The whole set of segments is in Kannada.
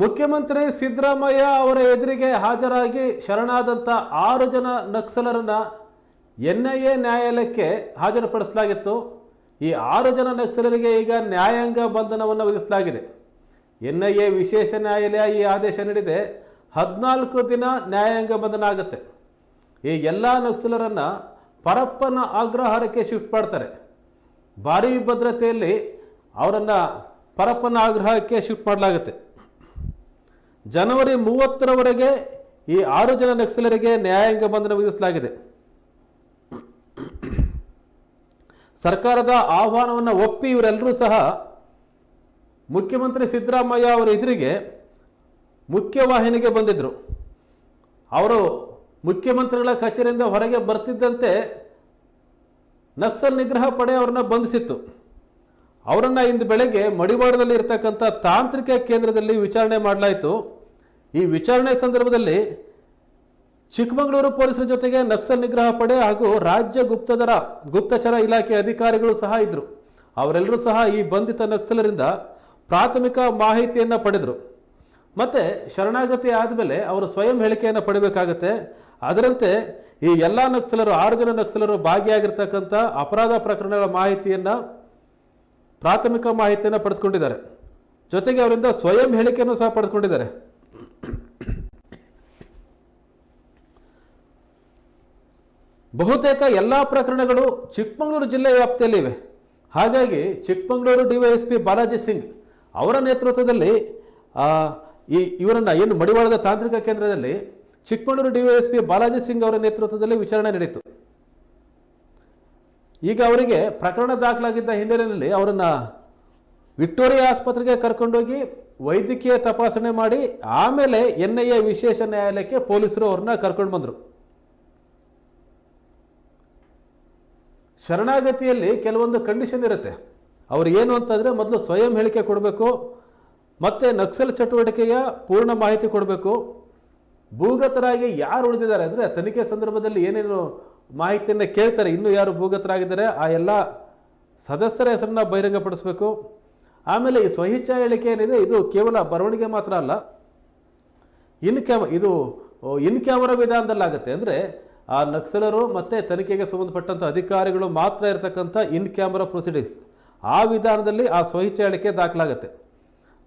ಮುಖ್ಯಮಂತ್ರಿ ಸಿದ್ದರಾಮಯ್ಯ ಅವರ ಎದುರಿಗೆ ಹಾಜರಾಗಿ ಶರಣಾದಂಥ ಆರು ಜನ ನಕ್ಸಲರನ್ನ ಎನ್ ಐ ಎ ನ್ಯಾಯಾಲಯಕ್ಕೆ ಹಾಜರುಪಡಿಸಲಾಗಿತ್ತು. ಈ ಆರು ಜನ ನಕ್ಸಲರಿಗೆ ಈಗ ನ್ಯಾಯಾಂಗ ಬಂಧನವನ್ನು ವಿಧಿಸಲಾಗಿದೆ. ಎನ್ ಐ ಎ ವಿಶೇಷ ನ್ಯಾಯಾಲಯ ಈ ಆದೇಶ ನೀಡಿದೆ. ಹದಿನಾಲ್ಕು ದಿನ ನ್ಯಾಯಾಂಗ ಬಂಧನ ಆಗುತ್ತೆ. ಈ ಎಲ್ಲ ನಕ್ಸಲರನ್ನು ಪರಪ್ಪನ ಆಗ್ರಹಾರಕ್ಕೆ ಶಿಫ್ಟ್ ಮಾಡ್ತಾರೆ. ಭಾರೀ ಭದ್ರತೆಯಲ್ಲಿ ಅವರನ್ನು ಪರಪ್ಪನ ಆಗ್ರಹಕ್ಕೆ ಶಿಫ್ಟ್ ಮಾಡಲಾಗುತ್ತೆ. ಜನವರಿ ಮೂವತ್ತರವರೆಗೆ ಈ ಆರು ಜನ ನಕ್ಸಲರಿಗೆ ನ್ಯಾಯಾಂಗ ಬಂಧನ ವಿಧಿಸಲಾಗಿದೆ. ಸರ್ಕಾರದ ಆಹ್ವಾನವನ್ನು ಒಪ್ಪಿ ಇವರೆಲ್ಲರೂ ಸಹ ಮುಖ್ಯಮಂತ್ರಿ ಸಿದ್ದರಾಮಯ್ಯ ಅವರ ಎದುರಿಗೆ ಮುಖ್ಯವಾಹಿನಿಗೆ ಬಂದಿದ್ದರು ಅವರು ಮುಖ್ಯಮಂತ್ರಿಗಳ ಕಚೇರಿಯಿಂದ ಹೊರಗೆ ಬರ್ತಿದ್ದಂತೆ ನಕ್ಸಲ್ ನಿಗ್ರಹ ಪಡೆ ಅವರನ್ನ ಬಂಧಿಸಿತ್ತು. ಅವರನ್ನು ಇಂದು ಬೆಳಗ್ಗೆ ಮಡಿವಾಡದಲ್ಲಿ ಇರತಕ್ಕಂಥ ತಾಂತ್ರಿಕ ಕೇಂದ್ರದಲ್ಲಿ ವಿಚಾರಣೆ ಮಾಡಲಾಯಿತು. ಈ ವಿಚಾರಣೆ ಸಂದರ್ಭದಲ್ಲಿ ಚಿಕ್ಕಮಗಳೂರು ಪೊಲೀಸರ ಜೊತೆಗೆ ನಕ್ಸಲ್ ನಿಗ್ರಹ ಪಡೆ ಹಾಗೂ ರಾಜ್ಯ ಗುಪ್ತದರ, ಗುಪ್ತಚರ ಇಲಾಖೆ ಅಧಿಕಾರಿಗಳು ಸಹ ಇದ್ದರು ಅವರೆಲ್ಲರೂ ಸಹ ಈ ಬಂಧಿತ ನಕ್ಸಲರಿಂದ ಪ್ರಾಥಮಿಕ ಮಾಹಿತಿಯನ್ನು ಪಡೆದರು. ಮತ್ತು ಶರಣಾಗತಿ ಆದಮೇಲೆ ಅವರು ಸ್ವಯಂ ಹೇಳಿಕೆಯನ್ನು ಪಡಿಬೇಕಾಗತ್ತೆ. ಅದರಂತೆ ಈ ಎಲ್ಲ ನಕ್ಸಲರು, ಆರು ಜನ ನಕ್ಸಲರು ಭಾಗಿಯಾಗಿರ್ತಕ್ಕಂಥ ಅಪರಾಧ ಪ್ರಕರಣಗಳ ಮಾಹಿತಿಯನ್ನು ಪ್ರಾಥಮಿಕ ಮಾಹಿತಿಯನ್ನು ಪಡೆದುಕೊಂಡಿದ್ದಾರೆ. ಜೊತೆಗೆ ಅವರಿಂದ ಸ್ವಯಂ ಹೇಳಿಕೆಯನ್ನು ಸಹ ಪಡೆದುಕೊಂಡಿದ್ದಾರೆ. ಬಹುತೇಕ ಎಲ್ಲ ಪ್ರಕರಣಗಳು ಚಿಕ್ಕಮಗಳೂರು ಜಿಲ್ಲೆ ವ್ಯಾಪ್ತಿಯಲ್ಲಿ ಇವೆ. ಹಾಗಾಗಿ ಚಿಕ್ಕಮಗಳೂರು ಡಿವೈಎಸ್ಪಿ ಬಾಲಾಜಿ ಸಿಂಗ್ ಅವರ ನೇತೃತ್ವದಲ್ಲಿ ಈ, ಇವರನ್ನು ಏನು ಮಡಿವಾಳದ ತಾಂತ್ರಿಕ ಕೇಂದ್ರದಲ್ಲಿ ಚಿಕ್ಕಮಗಳೂರು ಡಿವೈಎಸ್ಪಿ ಬಾಲಾಜಿ ಸಿಂಗ್ ಅವರ ನೇತೃತ್ವದಲ್ಲಿ ವಿಚಾರಣೆ ನಡೆಯಿತು. ಈಗ ಅವರಿಗೆ ಪ್ರಕರಣ ದಾಖಲಾಗಿದ್ದ ಹಿನ್ನೆಲೆಯಲ್ಲಿ ಅವರನ್ನು ವಿಕ್ಟೋರಿಯಾ ಆಸ್ಪತ್ರೆಗೆ ಕರ್ಕೊಂಡೋಗಿ ವೈದ್ಯಕೀಯ ತಪಾಸಣೆ ಮಾಡಿ ಆಮೇಲೆ ಎನ್ ಐ ಎ ವಿಶೇಷ ನ್ಯಾಯಾಲಯಕ್ಕೆ ಪೊಲೀಸರು ಅವ್ರನ್ನ ಕರ್ಕೊಂಡು ಬಂದರು. ಶರಣಾಗತಿಯಲ್ಲಿ ಕೆಲವೊಂದು ಕಂಡೀಷನ್ ಇರುತ್ತೆ. ಅವ್ರು ಏನು ಅಂತಂದರೆ ಮೊದಲು ಸ್ವಯಂ ಹೇಳಿಕೆ ಕೊಡಬೇಕು, ಮತ್ತು ನಕ್ಸಲ್ ಚಟುವಟಿಕೆಯ ಪೂರ್ಣ ಮಾಹಿತಿ ಕೊಡಬೇಕು. ಭೂಗತರಾಗಿ ಯಾರು ಉಳಿದಿದ್ದಾರೆ ಅಂದರೆ ತನಿಖೆ ಸಂದರ್ಭದಲ್ಲಿ ಏನೇನು ಮಾಹಿತಿಯನ್ನು ಕೇಳ್ತಾರೆ. ಇನ್ನೂ ಯಾರು ಭೂಗತರಾಗಿದ್ದಾರೆ, ಆ ಎಲ್ಲ ಸದಸ್ಯರ ಹೆಸರನ್ನ ಬಹಿರಂಗಪಡಿಸಬೇಕು. ಆಮೇಲೆ ಈ ಸ್ವಇಚ್ಛಾ ಹೇಳಿಕೆ ಏನಿದೆ, ಇದು ಕೇವಲ ಬರವಣಿಗೆ ಮಾತ್ರ ಅಲ್ಲ. ಇನ್ ಕ್ಯಾಮ ಇದು ಇನ್ ಕ್ಯಾಮರಾ ವಿಧಾನದಲ್ಲಾಗುತ್ತೆ ಅಂದರೆ ಆ ನಕ್ಸಲರು ಮತ್ತು ತನಿಖೆಗೆ ಸಂಬಂಧಪಟ್ಟಂಥ ಅಧಿಕಾರಿಗಳು ಮಾತ್ರ ಇರತಕ್ಕಂಥ ಇನ್ ಕ್ಯಾಮರಾ ಪ್ರೊಸೀಡಿಂಗ್ಸ್. ಆ ವಿಧಾನದಲ್ಲಿ ಆ ಸ್ವಹಿಚ್ಛಾ ಹೇಳಿಕೆ ದಾಖಲಾಗುತ್ತೆ.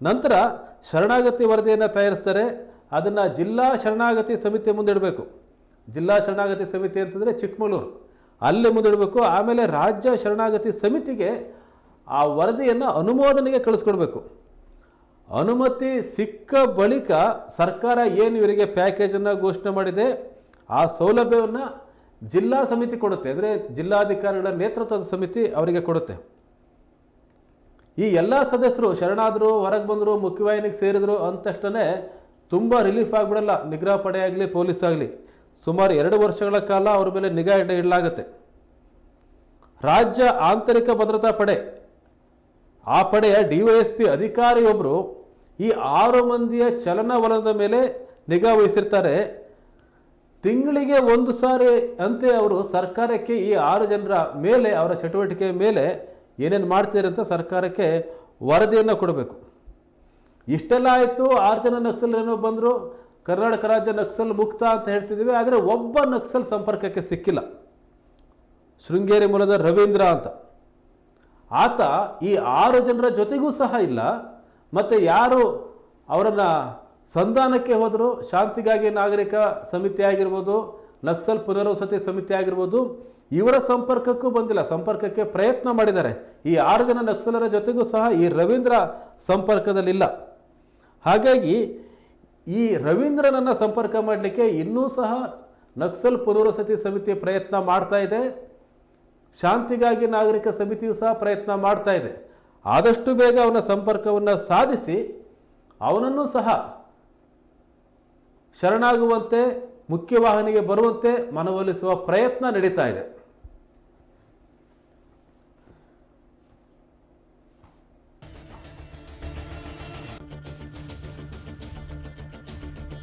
ನಂತರ ಶರಣಾಗತಿ ವರದಿಯನ್ನು ತಯಾರಿಸ್ತಾರೆ. ಅದನ್ನು ಜಿಲ್ಲಾ ಶರಣಾಗತಿ ಸಮಿತಿ ಮುಂದಿಡಬೇಕು. ಜಿಲ್ಲಾ ಶರಣಾಗತಿ ಸಮಿತಿ ಅಂತಂದರೆ ಚಿಕ್ಕಮಗಳೂರು. ಅಲ್ಲೇ ಮುಂದಿಡಬೇಕು, ಆಮೇಲೆ ರಾಜ್ಯ ಶರಣಾಗತಿ ಸಮಿತಿಗೆ ಆ ವರದಿಯನ್ನು ಅನುಮೋದನೆಗೆ ಕಳಿಸ್ಕೊಡ್ಬೇಕು. ಅನುಮತಿ ಸಿಕ್ಕ ಬಳಿಕ ಸರ್ಕಾರ ಏನು ಇವರಿಗೆ ಪ್ಯಾಕೇಜನ್ನು ಘೋಷಣೆ ಮಾಡಿದೆ, ಆ ಸೌಲಭ್ಯವನ್ನು ಜಿಲ್ಲಾ ಸಮಿತಿ ಕೊಡುತ್ತೆ, ಅಂದರೆ ಜಿಲ್ಲಾಧಿಕಾರಿಗಳ ನೇತೃತ್ವದ ಸಮಿತಿ ಅವರಿಗೆ ಕೊಡುತ್ತೆ. ಈ ಎಲ್ಲ ಸದಸ್ಯರು ಶರಣಾದರು, ಹೊರಗೆ ಬಂದರು, ಮುಖ್ಯವಾಹಿನಿಗೆ ಸೇರಿದರು ಅಂದ ತಕ್ಷಣ ತುಂಬ ರಿಲೀಫ್ ಆಗಿಬಿಡಲ್ಲ, ನಿಗ್ರಹ ಪಡೆ ಆಗಲಿ ಪೊಲೀಸ್ ಆಗಲಿ. ಸುಮಾರು ಎರಡು ವರ್ಷಗಳ ಕಾಲ ಅವರ ಮೇಲೆ ನಿಗಾ ಇಡ ಇಡಲಾಗುತ್ತೆ. ರಾಜ್ಯ ಆಂತರಿಕ ಭದ್ರತಾ ಪಡೆ, ಆ ಪಡೆಯ ಡಿ ವೈ ಅಧಿಕಾರಿಯೊಬ್ಬರು ಈ ಆರು ಮಂದಿಯ ಚಲನವಲನದ ಮೇಲೆ ನಿಗಾ ವಹಿಸಿರ್ತಾರೆ. ತಿಂಗಳಿಗೆ ಒಂದು ಸಾರಿ ಅಂತೆ ಅವರು ಸರ್ಕಾರಕ್ಕೆ ಈ ಆರು ಜನರ ಮೇಲೆ, ಅವರ ಚಟುವಟಿಕೆ ಮೇಲೆ ಏನೇನು ಮಾಡ್ತೀರಿ ಅಂತ ಸರ್ಕಾರಕ್ಕೆ ವರದಿಯನ್ನು ಕೊಡಬೇಕು. ಇಷ್ಟೆಲ್ಲ ಆಯಿತು, ಆರು ಜನ ನಕ್ಸಲ್ ಏನೋ ಬಂದರು ಕರ್ನಾಟಕ ರಾಜ್ಯ ನಕ್ಸಲ್ ಮುಕ್ತ ಅಂತ ಹೇಳ್ತಿದ್ದೀವಿ, ಆದರೆ ಒಬ್ಬ ನಕ್ಸಲ್ ಸಂಪರ್ಕಕ್ಕೆ ಸಿಕ್ಕಿಲ್ಲ. ಶೃಂಗೇರಿ ಮೂಲದ ರವೀಂದ್ರ ಅಂತ. ಆತ ಈ ಆರು ಜನರ ಜೊತೆಗೂ ಸಹ ಇಲ್ಲ. ಮತ್ತು ಯಾರು ಅವರನ್ನು ಸಂಧಾನಕ್ಕೆ ಹೋದರೂ? ಶಾಂತಿಗಾಗಿ ನಾಗರಿಕ ಸಮಿತಿ ಆಗಿರ್ಬೋದು, ನಕ್ಸಲ್ ಪುನರ್ವಸತಿ ಸಮಿತಿ ಆಗಿರ್ಬೋದು, ಇವರ ಸಂಪರ್ಕಕ್ಕೂ ಬಂದಿಲ್ಲ. ಸಂಪರ್ಕಕ್ಕೆ ಪ್ರಯತ್ನ ಮಾಡಿದ್ದಾರೆ. ಈ ಆರು ಜನ ನಕ್ಸಲರ ಜೊತೆಗೂ ಸಹ ಈ ರವೀಂದ್ರ ಸಂಪರ್ಕದಲ್ಲಿಲ್ಲ. ಹಾಗಾಗಿ ಈ ರವೀಂದ್ರನನ್ನು ಸಂಪರ್ಕ ಮಾಡಲಿಕ್ಕೆ ಇನ್ನೂ ಸಹ ನಕ್ಸಲ್ ಪುನರ್ವಸತಿ ಸಮಿತಿ ಪ್ರಯತ್ನ ಮಾಡ್ತಾ ಇದೆ. ಶಾಂತಿಗಾಗಿ ನಾಗರಿಕ ಸಮಿತಿಯು ಸಹ ಪ್ರಯತ್ನ ಮಾಡ್ತಾ ಇದೆ. ಆದಷ್ಟು ಬೇಗ ಅವನ ಸಂಪರ್ಕವನ್ನು ಸಾಧಿಸಿ ಅವನನ್ನು ಸಹ ಶರಣಾಗುವಂತೆ, ಮುಖ್ಯವಾಹಿನಿಗೆ ಬರುವಂತೆ ಮನವೊಲಿಸುವ ಪ್ರಯತ್ನ ನಡೀತಾ ಇದೆ.